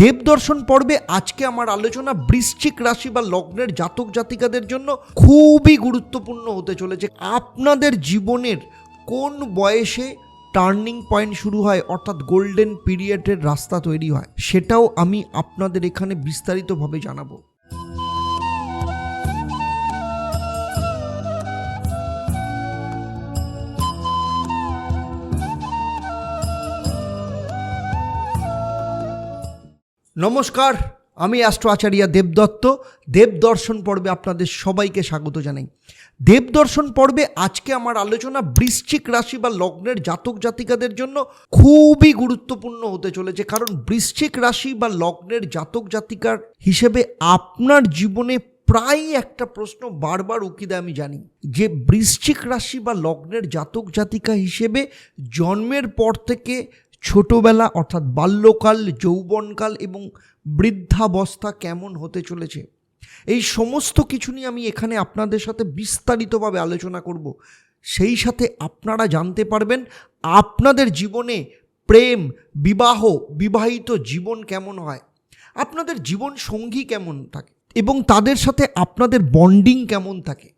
দেবদর্শন পর্বে আজকে আমার আলোচনা বৃশ্চিক রাশি বা লগ্নের জাতক জাতিকাদের জন্য খুবই গুরুত্বপূর্ণ হতে চলেছে। আপনাদের জীবনের কোন বয়সে টার্নিং পয়েন্ট শুরু হয়, অর্থাৎ গোল্ডেন পিরিয়ডের রাস্তা তৈরি হয়, সেটাও আমি আপনাদের এখানে বিস্তারিতভাবে জানাব। নমস্কার, আমি অ্যাস্ট্রো আচার্য দেবদত্ত। দেবদর্শন পর্বে আপনাদের সবাইকে স্বাগত জানাই। দেবদর্শন পর্বে আজকে আমার আলোচনা বৃশ্চিক রাশি বা লগ্নের জাতক জাতিকাদের জন্য খুবই গুরুত্বপূর্ণ হতে চলেছে। কারণ বৃশ্চিক রাশি বা লগ্নের জাতক জাতিকার হিসেবে আপনার জীবনে প্রায় একটা প্রশ্ন বারবার উকি দেয়, আমি জানি। যে বৃশ্চিক রাশি বা লগ্নের জাতক জাতিকা হিসেবে জন্মের পর থেকে ছোটবেলা অর্থাৎ বাল্যকাল, যৌবনকাল এবং বৃদ্ধাবস্থা কেমন হতে চলেছে? এই সমস্ত কিছু নিয়ে আমি এখানে আপনাদের সাথে বিস্তারিতভাবে আলোচনা করব। সেই সাথে আপনারা জানতে পারবেন আপনাদের জীবনে প্রেম, বিবাহ, বিবাহিত জীবন কেমন হয়, আপনাদের জীবন সঙ্গী কেমন থাকে এবং তাদের সাথে আপনাদের বন্ডিং কেমন থাকে।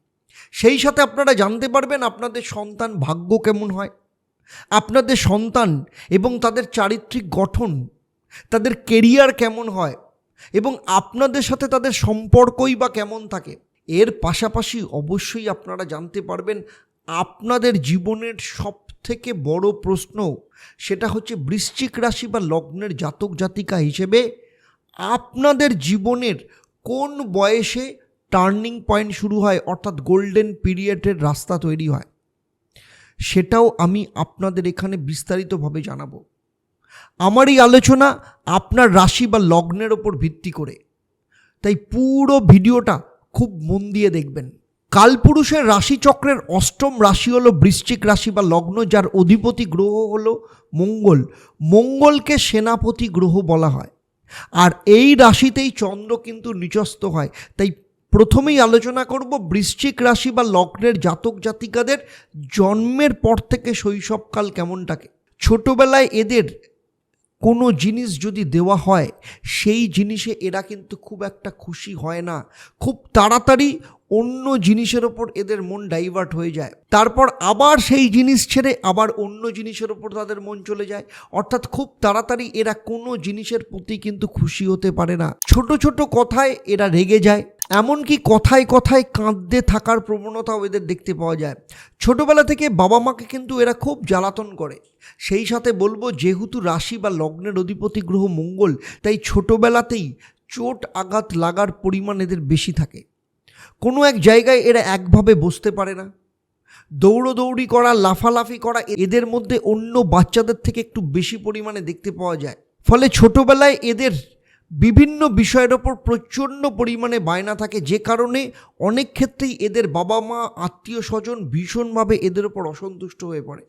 সেই সাথে আপনারা জানতে পারবেন আপনাদের সন্তান ভাগ্য কেমন হয়। আপনাদের সন্তান এবং তাদের চারিত্রিক গঠন, তাদের কেরিয়ার কেমন হয় এবং আপনাদের সাথে তাদের সম্পর্কই বা কেমন থাকে, এর পাশাপাশি অবশ্যই আপনারা জানতে পারবেন আপনাদের জীবনের সব থেকে বড় প্রশ্ন সেটা হচ্ছে বৃশ্চিক রাশি বা লগ্নের জাতক জাতিকা হিসেবে আপনাদের জীবনের কোন বয়সে টার্নিং পয়েন্ট শুরু হয়, অর্থাৎ গোল্ডেন পিরিয়ডের রাস্তা তৈরি হয়। সেটাও আমি আপনাদের এখানে বিস্তারিতভাবে জানাব। আমার এই আলোচনা আপনার রাশি বা লগ্নের ওপর ভিত্তি করে। তাই পুরো ভিডিওটা খুব মন দিয়ে দেখবেন। কালপুরুষের রাশিচক্রের অষ্টম রাশি হলো বৃশ্চিক রাশি বা লগ্ন, যার অধিপতি গ্রহ হলো মঙ্গল। মঙ্গলকে সেনাপতি গ্রহ বলা হয়। আর এই রাশিতেই চন্দ্র কিন্তু নিচস্ত হয়। তাই প্রথমেই আলোচনা করব বৃশ্চিক রাশি বা লগ্নের জাতক জাতিকাদের জন্মের পর থেকে শৈশবকাল কেমন থাকে ছোটবেলায় এদের কোনো জিনিস যদি দেওয়া হয়, সেই জিনিসে এরা কিন্তু খুব একটা খুশি হয় না। খুব তাড়াতাড়ি অন্য জিনিসের ওপর এদের মন ডাইভার্ট হয়ে যায়। তারপর আবার সেই জিনিস ছেড়ে আবার অন্য জিনিসের ওপর তাদের মন চলে যায়। অর্থাৎ খুব তাড়াতাড়ি এরা কোনো জিনিসের প্রতি কিন্তু খুশি হতে পারে না। ছোট ছোট কথায় এরা রেগে যায়। এমনকি কথায় কথায় কাঁদতে থাকার প্রবণতাও এদের দেখতে পাওয়া যায়। ছোটবেলা থেকে বাবা মাকে কিন্তু এরা খুব জ্বালাতন করে। সেই সাথে বলব, যেহেতু রাশি বা লগ্নের অধিপতি গ্রহ মঙ্গল, তাই ছোটবেলাতেই চোট আঘাত লাগার পরিমাণ এদের বেশি থাকে। কোনো এক জায়গায় এরা একভাবে বসতে পারে না। দৌড়োদৌড়ি করা, লাফালাফি করা, এদের মধ্যে অন্য বাচ্চাদের থেকে একটু বেশি পরিমাণে দেখতে পাওয়া যায়। ফলে ছোটোবেলায় এদের বিভিন্ন বিষয়ের ওপর প্রচণ্ড পরিমাণে বায়না থাকে, যে কারণে অনেক ক্ষেত্রেই এদের বাবা মা আত্মীয় স্বজন ভীষণভাবে এদের ওপর অসন্তুষ্ট হয়ে পড়ে।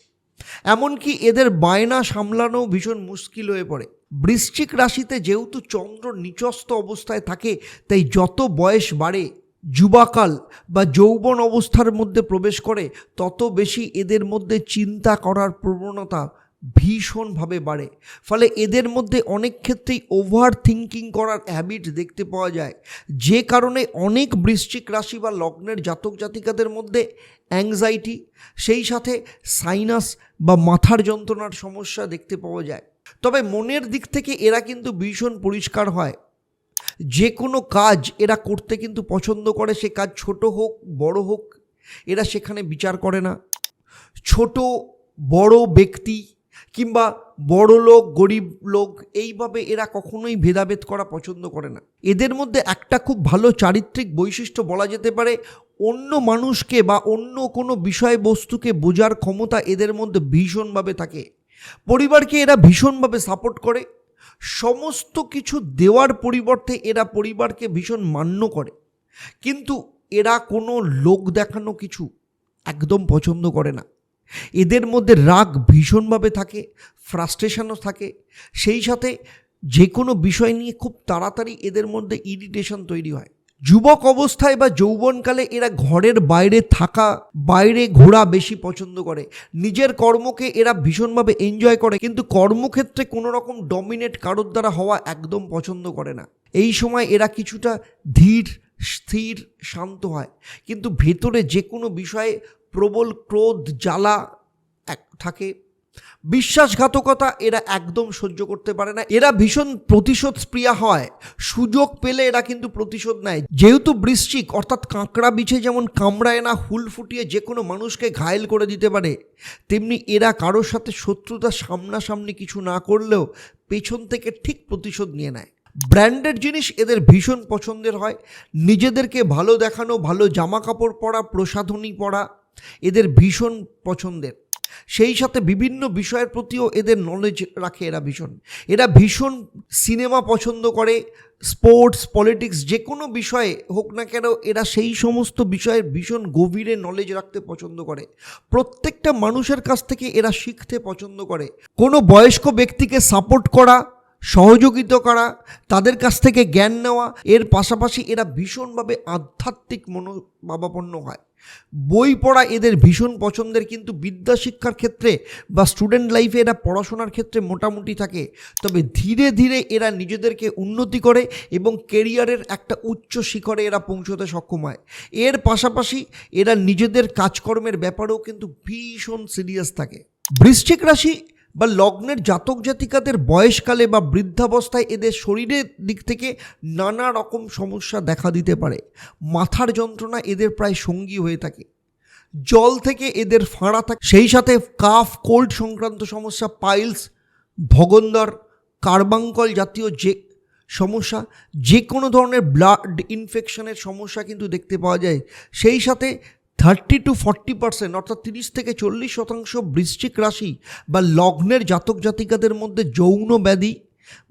এমনকি এদের বায়না সামলানো ভীষণ মুশকিল হয়ে পড়ে। বৃশ্চিক রাশিতে যেহেতু চন্দ্র নিচস্ত অবস্থায় থাকে, তাই যত বয়স বাড়ে যুবাকাল বা যৌবন অবস্থার মধ্যে প্রবেশ করে, তত বেশি এদের মধ্যে চিন্তা করার প্রবণতা ভীষণভাবে বাড়ে। ফলে এদের মধ্যে অনেক ক্ষেত্রেই ওভার থিঙ্কিং করার হ্যাবিট দেখতে পাওয়া যায়। যে কারণে অনেক বৃশ্চিক রাশি বা লগ্নের জাতক জাতিকাদের মধ্যে অ্যাংজাইটি সেই সাথে সাইনাস বা মাথার যন্ত্রণার সমস্যা দেখতে পাওয়া যায়। তবে মনের দিক থেকে এরা কিন্তু ভীষণ পরিষ্কার হয়। যে কোনো কাজ এরা করতে কিন্তু পছন্দ করে, সে কাজ ছোট হোক, বড় হোক, এরা সেখানে বিচার করে না। ছোট, বড় ব্যক্তি কিংবা বড় লোক, গরিব লোক, এইভাবে এরা কখনোই ভেদাভেদ করা পছন্দ করে না। এদের মধ্যে একটা খুব ভালো চারিত্রিক বৈশিষ্ট্য বলা যেতে পারে, অন্য মানুষকে বা অন্য কোনো বিষয়বস্তুকে বোঝার ক্ষমতা এদের মধ্যে ভীষণভাবে থাকে। পরিবারকে এরা ভীষণভাবে সাপোর্ট করে। সমস্ত কিছু দেওয়ার পরিবর্তে এরা পরিবারকে ভীষণ মান্য করে। কিন্তু এরা কোনো লোক দেখানো কিছু একদম পছন্দ করে না। এদের মধ্যে রাগ ভীষণভাবে থাকে, ফ্রাস্ট্রেশনও থাকে। সেই সাথে যে কোনো বিষয় নিয়ে খুব তাড়াতাড়ি এদের মধ্যে ইরিটেশন তৈরি হয়। যুবক অবস্থায় বা যৌবনকালে এরা ঘরের বাইরে থাকা, বাইরে ঘোরা বেশি পছন্দ করে। নিজের কর্মকে এরা ভীষণভাবে এনজয় করে, কিন্তু কর্মক্ষেত্রে কোনো রকম ডমিনেট কারোর দ্বারা হওয়া একদম পছন্দ করে না। এই সময় এরা কিছুটা ধীর, স্থির, শান্ত হয়। কিন্তু ভেতরে যে কোনো বিষয়ে প্রবল ক্রোধ, জ্বালা এক থাকে। বিশ্বাসঘাতকতা এরা একদম সহ্য করতে পারে না। এরা ভীষণ প্রতিশোধ স্প্রিয়া হয়। সুযোগ পেলে এরা কিন্তু প্রতিশোধ নেয়। যেহেতু বৃশ্চিক, অর্থাৎ কাঁকড়া বিছে যেমন কামড়ায় না, হুল ফুটিয়ে যে কোনো মানুষকে ঘায়েল করে দিতে পারে, তেমনি এরা কারোর সাথে শত্রুতা সামনাসামনি কিছু না করলেও পেছন থেকে ঠিক প্রতিশোধ নিয়ে নেয়। ব্র্যান্ডেড জিনিস এদের ভীষণ পছন্দের হয়। নিজেদেরকে ভালো দেখানো, ভালো জামা কাপড় পরা, প্রসাধনী পরা, এদের ভীষণ পছন্দের। সেই সাথে বিভিন্ন বিষয়ের প্রতিও এদের নলেজ রাখে এরা ভীষণ। এরা ভীষণ সিনেমা পছন্দ করে স্পোর্টস পলিটিক্স যে কোনো বিষয়ে হোক না কেন, এরা সেই সমস্ত বিষয়ের ভীষণ গভীরে নলেজ রাখতে পছন্দ করে। প্রত্যেকটা মানুষের কাছ থেকে এরা শিখতে পছন্দ করে। কোনো বয়স্ক ব্যক্তিকে সাপোর্ট করা সহযোগিতা করা, তাদের কাছ থেকে জ্ঞান নেওয়া, এর পাশাপাশি এরা ভীষণভাবে আধ্যাত্মিক মনোভাবাপন্ন হয়। বই পড়া এদের ভীষণ পছন্দের, কিন্তু বিদ্যা শিক্ষার ক্ষেত্রে বা স্টুডেন্ট লাইফে এরা পড়াশোনার ক্ষেত্রে মোটামুটি থাকে। তবে ধীরে ধীরে এরা নিজেদেরকে উন্নতি করে এবং কেরিয়ারের একটা উচ্চ শিখরে এরা পৌঁছতে সক্ষম হয়। এর পাশাপাশি এরা নিজেদের কাজকর্মের ব্যাপারেও কিন্তু ভীষণ সিরিয়াস থাকে। বৃশ্চিক রাশি বা লগ্নের জাতক জাতিকাদের বয়সকালে বা বৃদ্ধাবস্থায় এদের শরীরের দিক থেকে নানা রকম সমস্যা দেখা দিতে পারে। মাথার যন্ত্রণা এদের প্রায় সঙ্গী হয়ে থাকে। জল থেকে এদের ফাঁড়া থাকে। সেই সাথে কাফ, কোল্ড সংক্রান্ত সমস্যা, পাইলস, ভগন্দর, কার্বাঙ্কল জাতীয় যে সমস্যা যে কোনো ধরনের ব্লাড ইনফেকশনের সমস্যা কিন্তু দেখতে পাওয়া যায়। সেই সাথে থার্টি টু ফর্টি পার্সেন্ট, অর্থাৎ তিরিশ থেকে চল্লিশ শতাংশ বৃশ্চিক রাশি বা লগ্নের জাতক জাতিকাদের মধ্যে যৌন ব্যাধি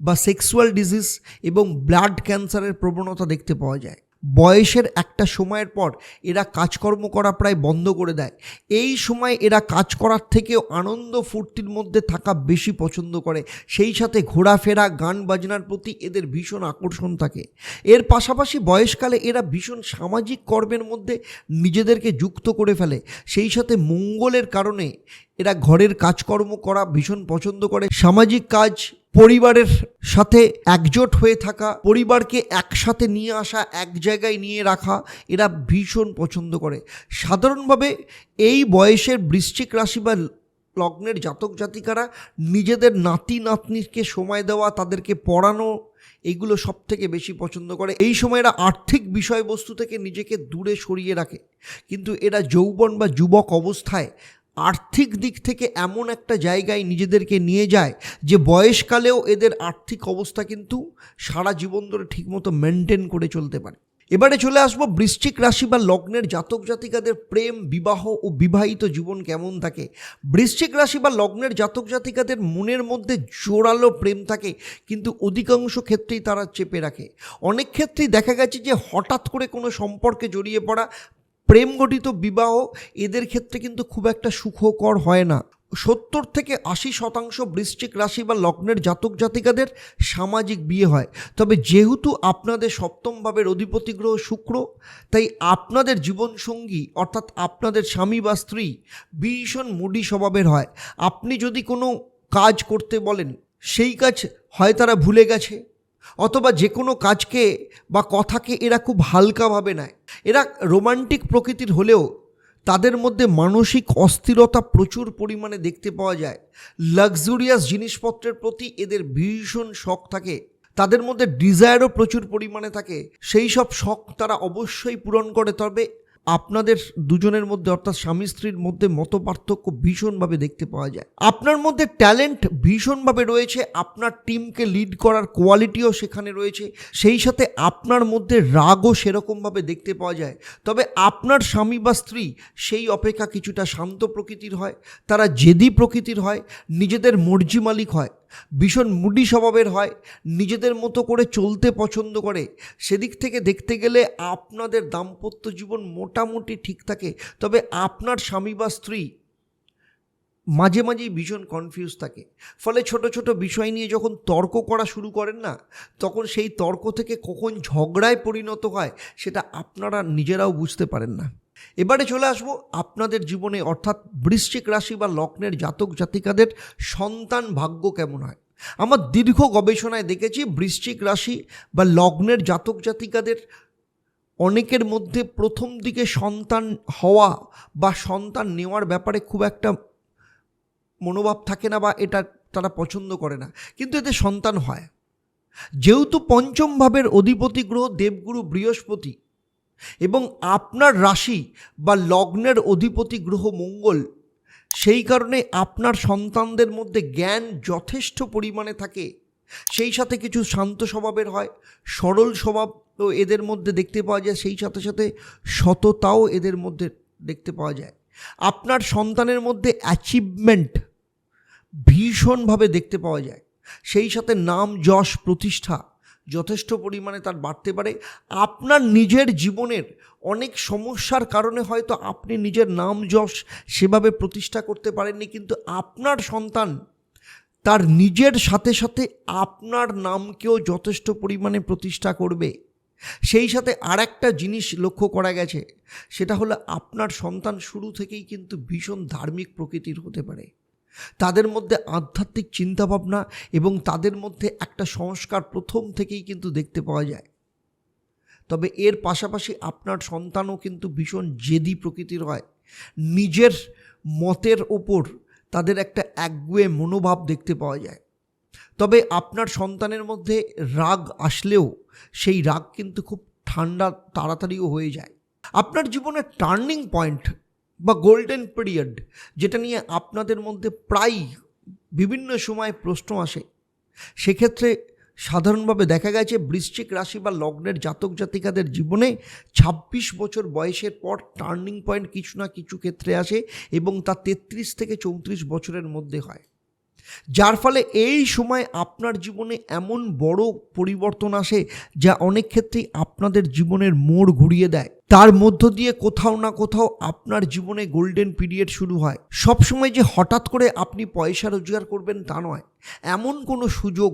বা সেক্সুয়াল ডিজিজ এবং ব্লাড ক্যান্সারের প্রবণতা দেখতে পাওয়া যায়। বয়সের একটা সময়ের পর এরা কাজকর্ম করা প্রায় বন্ধ করে দেয়। এই সময় এরা কাজ করার থেকেও আনন্দ ফুর্তির মধ্যে থাকা বেশি পছন্দ করে। সেই সাথে ঘোরাফেরা, গান বাজনার প্রতি এদের ভীষণ আকর্ষণ থাকে। এর পাশাপাশি বয়সকালে এরা ভীষণ সামাজিক কর্মের মধ্যে নিজেদেরকে যুক্ত করে ফেলে। সেই সাথে মঙ্গলের কারণে এরা ঘরের কাজকর্ম করা ভীষণ পছন্দ করে। সামাজিক কাজ পরিবারের সাথে একজোট হয়ে থাকা, পরিবারকে একসাথে নিয়ে আসা, এক জায়গায় নিয়ে রাখা, এরা ভীষণ পছন্দ করে। সাধারণভাবে এই বয়সের বৃশ্চিক রাশি বা লগ্নের জাতক জাতিকারা নিজেদের নাতি নাতনিকে সময় দেওয়া, তাদেরকে পড়ানো, এগুলো সব থেকে বেশি পছন্দ করে। এই সময় এরা আর্থিক বিষয়বস্তু থেকে নিজেকে দূরে সরিয়ে রাখে। কিন্তু এরা যৌবন বা যুবক অবস্থায় আর্থিক দিক থেকে এমন একটা জায়গায় নিজেদেরকে নিয়ে যায় যে বয়সকালেও এদের আর্থিক অবস্থা কিন্তু সারা জীবন ধরে ঠিকমতো মেনটেন করে চলতে পারে। এবারে চলে আসব বৃশ্চিক রাশি বা লগ্নের জাতক জাতিকাদের প্রেম, বিবাহ ও বিবাহিত জীবন কেমন থাকে। বৃশ্চিক রাশি বা লগ্নের জাতক জাতিকাদের মনের মধ্যে জোরালো প্রেম থাকে, কিন্তু অধিকাংশ ক্ষেত্রেই তারা চেপে রাখে। অনেক ক্ষেত্রেই দেখা গেছে যে হঠাৎ করে কোনো সম্পর্কে জড়িয়ে পড়া প্রেম গঠিত বিবাহ এদের ক্ষেত্রে কিন্তু খুব একটা সুখকর হয় না। সত্তর থেকে আশি শতাংশ বৃশ্চিক রাশি বা লগ্নের জাতক জাতিকাদের সামাজিক বিয়ে হয়। তবে যেহেতু আপনাদের সপ্তম ভাবের অধিপতি গ্রহ শুক্র, তাই আপনাদের জীবনসঙ্গী অর্থাৎ আপনাদের স্বামী বা স্ত্রী ভীষণ মুডি স্বভাবের হয়। আপনি যদি কোনো কাজ করতে বলেন, সেই কাজ হয় তারা ভুলে গেছে। অথবা যে কোনো কাজকে বা কথাকে এরা খুব হালকাভাবে নেয়। এরা রোমান্টিক প্রকৃতির হলেও তাদের মধ্যে মানসিক অস্থিরতা প্রচুর পরিমাণে দেখতে পাওয়া যায়। লাক্সুরিয়াস জিনিসপত্রের প্রতি এদের ভীষণ শখ থাকে। তাদের মধ্যে ডিজায়ারও প্রচুর পরিমাণে থাকে। সেই সব শখ তারা অবশ্যই পূরণ করে। তবে আপনাদের দুজনের মধ্যে, অর্থাৎ স্বামী স্ত্রীর মধ্যে মত পার্থক্য ভীষণভাবে দেখতে পাওয়া যায়। আপনার মধ্যে ট্যালেন্ট ভীষণভাবে রয়েছে, আপনার টিমকে লিড করার কোয়ালিটিও সেখানে রয়েছে, সেই সাথে আপনার মধ্যে রাগও সেরকমভাবে দেখতে পাওয়া যায়। তবে আপনার স্বামী বা স্ত্রী সেই অপেক্ষা কিছুটা শান্ত প্রকৃতির হয়, তারা জেদি প্রকৃতির হয়, নিজেদের মর্জি মালিক হয়। ভীষণ মুডি স্বভাবের হয়, নিজেদের মতো করে চলতে পছন্দ করে। সেদিক থেকে দেখতে গেলে আপনাদের দাম্পত্য জীবন মোটামুটি ঠিক থাকে, তবে আপনার স্বামী বা স্ত্রী মাঝে মাঝেই ভীষণ কনফিউজ থাকে। ফলে ছোট ছোট বিষয় নিয়ে যখন তর্ক করা শুরু করেন না, তখন সেই তর্ক থেকে কখন ঝগড়ায় পরিণত হয়, সেটা আপনারা নিজেরাও বুঝতে পারেন না। এবারে চলে আসব আপনাদের জীবনে, অর্থাৎ বৃশ্চিক রাশি বা লগ্নের জাতক জাতিকাদের সন্তান ভাগ্য কেমন হয়? আমার দীর্ঘ গবেষণায় দেখেছি বৃশ্চিক রাশি বা লগ্নের জাতক জাতিকাদের অনেকের মধ্যে প্রথম দিকে সন্তান হওয়া বা সন্তান নেওয়ার ব্যাপারে খুব একটা মনোভাব থাকে না বা এটা তারা পছন্দ করে না। কিন্তু এতে সন্তান হয়। যেহেতু পঞ্চম ভাবের অধিপতি গ্রহ দেবগুরু বৃহস্পতি এবং আপনার রাশি বা লগ্নের অধিপতি গ্রহ মঙ্গল, সেই কারণে আপনার সন্তানদের মধ্যে জ্ঞান যথেষ্ট পরিমাণে থাকে। সেই সাথে কিছু শান্ত স্বভাবের হয়, সরল স্বভাব তো এদের মধ্যে দেখতে পাওয়া যায়, সেই সাথে সাথে সততাও এদের মধ্যে দেখতে পাওয়া যায়। আপনার সন্তানের মধ্যে অ্যাচিভমেন্ট ভীষণভাবে দেখতে পাওয়া যায়। সেই সাথে নাম যশ প্রতিষ্ঠা যথেষ্ট পরিমাণে তার বাড়তে পারে। আপনার নিজের জীবনের অনেক সমস্যার কারণে হয়তো আপনি নিজের নাম যশ সেভাবে প্রতিষ্ঠা করতে পারেননি, কিন্তু আপনার সন্তান তার নিজের সাথে সাথে আপনার নামকেও যথেষ্ট পরিমাণে প্রতিষ্ঠা করবে। সেই সাথে আর একটা জিনিস লক্ষ্য করা গেছে, সেটা হলো আপনার সন্তান শুরু থেকেই কিন্তু ভীষণ ধার্মিক প্রকৃতির হতে পারে। তাদের মধ্যে আধ্যাত্মিক চিন্তাভাবনা এবং তাদের মধ্যে একটা সংস্কার প্রথম থেকেই কিন্তু দেখতে পাওয়া যায়। তবে এর পাশাপাশি আপনার সন্তানও কিন্তু ভীষণ জেদি প্রকৃতির হয়। নিজের মতের ওপর তাদের একটা একগুয়ে মনোভাব দেখতে পাওয়া যায়। তবে আপনার সন্তানের মধ্যে রাগ আসলেও সেই রাগ কিন্তু খুব ঠান্ডা, তাড়াতাড়িও হয়ে যায়। আপনার জীবনের টার্নিং পয়েন্ট বা গোল্ডেন পিরিয়ড যেটা নিয়ে আপনাদের মধ্যে প্রায় বিভিন্ন সময় প্রশ্ন আসে, সেক্ষেত্রে সাধারণভাবে দেখা গেছে বৃশ্চিক রাশি বা লগ্নের জাতক জাতিকাদের জীবনে ২৬ বছর বয়সের পর টার্নিং পয়েন্ট কিছু না কিছু ক্ষেত্রে আসে এবং তা তেত্রিশ থেকে চৌত্রিশ বছরের মধ্যে হয়। যার ফলে এই সময় আপনার জীবনে এমন বড় পরিবর্তন আসে যা অনেক ক্ষেত্রেই আপনাদের জীবনের মোড় ঘুরিয়ে দেয়। তার মধ্য দিয়ে কোথাও না কোথাও আপনার জীবনে গোল্ডেন পিরিয়ড শুরু হয়। সবসময় যে হঠাৎ করে আপনি পয়সা রোজগার করবেন তা নয়। এমন কোনো সুযোগ,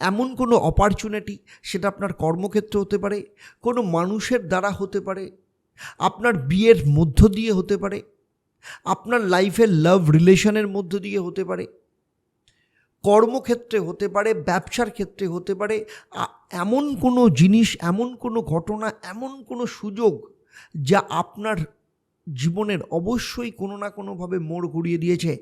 এমন কোনো অপরচুনিটি সেটা আপনার কর্মক্ষেত্রে হতে পারে, কোনো মানুষের দ্বারা হতে পারে, আপনার বিয়ের মধ্য দিয়ে হতে পারে, আপনার লাইফের লাভ রিলেশনের মধ্য দিয়ে হতে পারে। কর্মক্ষেত্রে হতে পারে, ব্যবসার ক্ষেত্রে হতে পারে এমন কোনো জিনিস, এমন কোনো ঘটনা, এমন কোনো সুযোগ যা আপনার জীবনের অবশ্যই কোনো না কোনোভাবে মোড় ঘুরিয়ে দিয়েছে,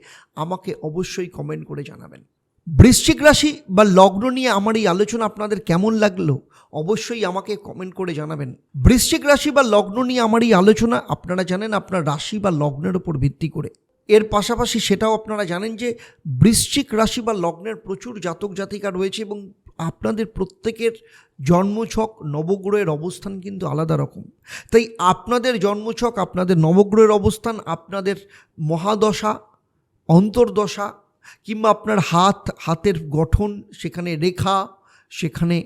আমাকে অবশ্যই কমেন্ট করে জানাবেন। বৃশ্চিক রাশি বা লগ্ন নিয়ে আমার এই আলোচনা আপনাদের কেমন লাগল, অবশ্যই আমাকে কমেন্ট করে জানাবেন। বৃশ্চিক রাশি বা লগ্ন নিয়ে আমার এই আলোচনা, আপনারা জানেন আপনার রাশি বা লগ্নের উপর ভিত্তি করে। এর পাশাপাশি সেটাও আপনারা জানেন যে বৃশ্চিক রাশি বা লগ্নের প্রচুর জাতক জাতিকা রয়েছে এবং আপনাদের প্রত্যেকের জন্মছক নবগ্রহের অবস্থান কিন্তু আলাদা রকম। তাই আপনাদের জন্মছক, আপনাদের নবগ্রহের অবস্থান, আপনাদের মহাদশা, অন্তর্দশা কিংবা আপনার হাত, হাতের গঠন, সেখানে রেখা, সেখানে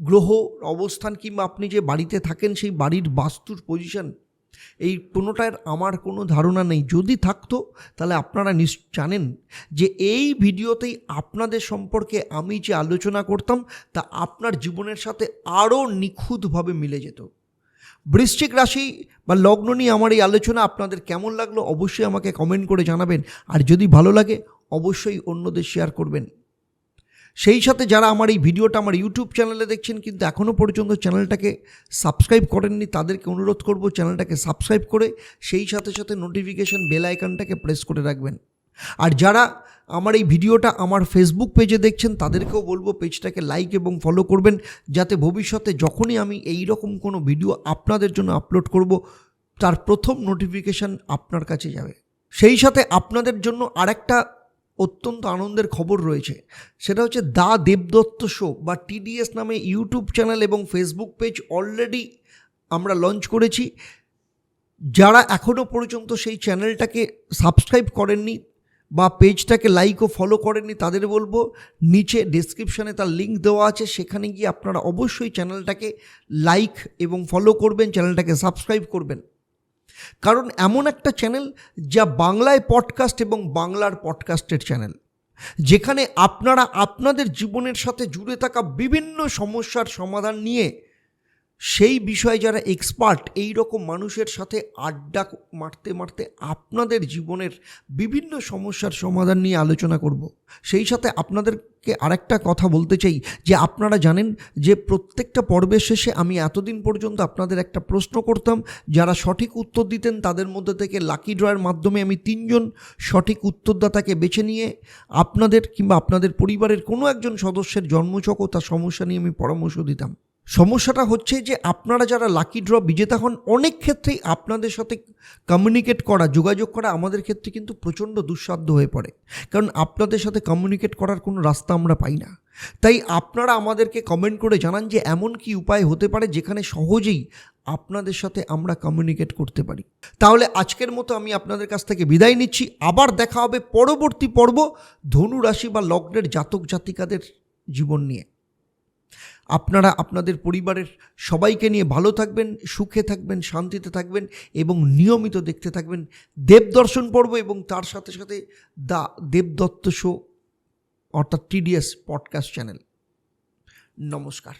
গ্রহ অবস্থান কিংবা আপনি যে বাড়িতে থাকেন সেই বাড়ির বাস্তুর পজিশন এই কোনোটার আমার কোনো ধারণা নেই। যদি থাকতো, তাহলে আপনারা নিশ, জানেন যে এই ভিডিওতেই আপনাদের সম্পর্কে আমি যে আলোচনা করতাম, তা আপনার জীবনের সাথে আরও নিখুঁতভাবে মিলে যেত। বৃশ্চিক রাশি বা লগ্ন নিয়ে আমার এই আলোচনা আপনাদের কেমন লাগল অবশ্যই আমাকে কমেন্ট করে জানাবেন। আর যদি ভালো লাগে, অবশ্যই অন্যদের শেয়ার করবেন। সেই সাথে যারা আমার এই ভিডিওটা আমার ইউটিউব চ্যানেলে দেখছেন, কিন্তু এখনও পর্যন্ত চ্যানেলটাকে সাবস্ক্রাইব করেননি, তাদেরকে অনুরোধ করব চ্যানেলটাকে সাবস্ক্রাইব করে সেই সাথে সাথে নোটিফিকেশন বেল আইকনটাকে প্রেস করে রাখবেন। আর যারা আমার এই ভিডিওটা আমার ফেসবুক পেজে দেখছেন, তাদেরকেও বলব পেজটাকে লাইক এবং ফলো করবেন, যাতে ভবিষ্যতে যখনই আমি এই রকম কোনো ভিডিও আপনাদের জন্য আপলোড করব, তার প্রথম নোটিফিকেশান আপনার কাছে যাবে। সেই সাথে আপনাদের জন্য আরেকটা অত্যন্ত আনন্দের খবর রয়েছে। সেটা হচ্ছে দা দেবদত্ত শো বা টিডিএস নামে ইউটিউব চ্যানেল এবং ফেসবুক পেজ অলরেডি আমরা লঞ্চ করেছি। যারা এখনও পর্যন্ত সেই চ্যানেলটাকে সাবস্ক্রাইব করেননি বা পেজটাকে লাইক ও ফলো করেননি, তাদের বলব নিচে ডেসক্রিপশানে তার লিঙ্ক দেওয়া আছে, সেখানে গিয়ে আপনারা অবশ্যই চ্যানেলটাকে লাইক এবং ফলো করবেন, চ্যানেলটাকে সাবস্ক্রাইব করবেন। কারণ এমন একটা চ্যানেল যা বাংলায় পডকাস্ট এবং বাংলার পডকাস্টের চ্যানেল যেখানে আপনারা আপনাদের জীবনের সাথে জুড়ে থাকা বিভিন্ন সমস্যার সমাধান নিয়ে সেই বিষয়ে যারা এক্সপার্ট এই রকম মানুষের সাথে আড্ডা মারতে মারতে আপনাদের জীবনের বিভিন্ন সমস্যার সমাধান নিয়ে আলোচনা করব। সেই সাথে আপনাদেরকে আরেকটা কথা বলতে চাই, যে আপনারা জানেন যে প্রত্যেকটা পর্বের শেষে আমি এতদিন পর্যন্ত আপনাদের একটা প্রশ্ন করতাম, যারা সঠিক উত্তর দিতেন তাদের মধ্যে থেকে লাকি ড্রয়ের মাধ্যমে আমি তিনজন সঠিক উত্তরদাতাকে বেছে নিয়ে আপনাদের কিংবা আপনাদের পরিবারের কোনো একজন সদস্যের জন্মচক ও তার সমস্যা নিয়ে আমি পরামর্শ দিতাম। সমস্যাটা হচ্ছে যে আপনারা যারা লাকি ড্র বিজেতা হন, অনেক ক্ষেত্রেই আপনাদের সাথে কমিউনিকেট করা, যোগাযোগ করা আমাদের ক্ষেত্রে কিন্তু প্রচণ্ড দুঃসাধ্য হয়ে পড়ে। কারণ আপনাদের সাথে কমিউনিকেট করার কোনো রাস্তা আমরা পাই না। তাই আপনারা আমাদেরকে কমেন্ট করে জানান যে এমন কি উপায় হতে পারে যেখানে সহজেই আপনাদের সাথে আমরা কমিউনিকেট করতে পারি। তাহলে আজকের মতো আমি আপনাদের কাছ থেকে বিদায় নিচ্ছি। আবার দেখা হবে পরবর্তী পর্ব ধনু রাশি বা লগ্নের জাতক জাতিকাদের জীবন নিয়ে। আপনারা আপনাদের পরিবারের সবাইকে নিয়ে ভালো থাকবেন, সুখে থাকবেন, শান্তিতে থাকবেন এবং নিয়মিত দেখতে থাকবেন দেবদর্শন পর্ব এবং তার সাথে সাথে দ্য দেবদত্ত শো অর্থাৎ টিডিএস পডকাস্ট চ্যানেল। নমস্কার।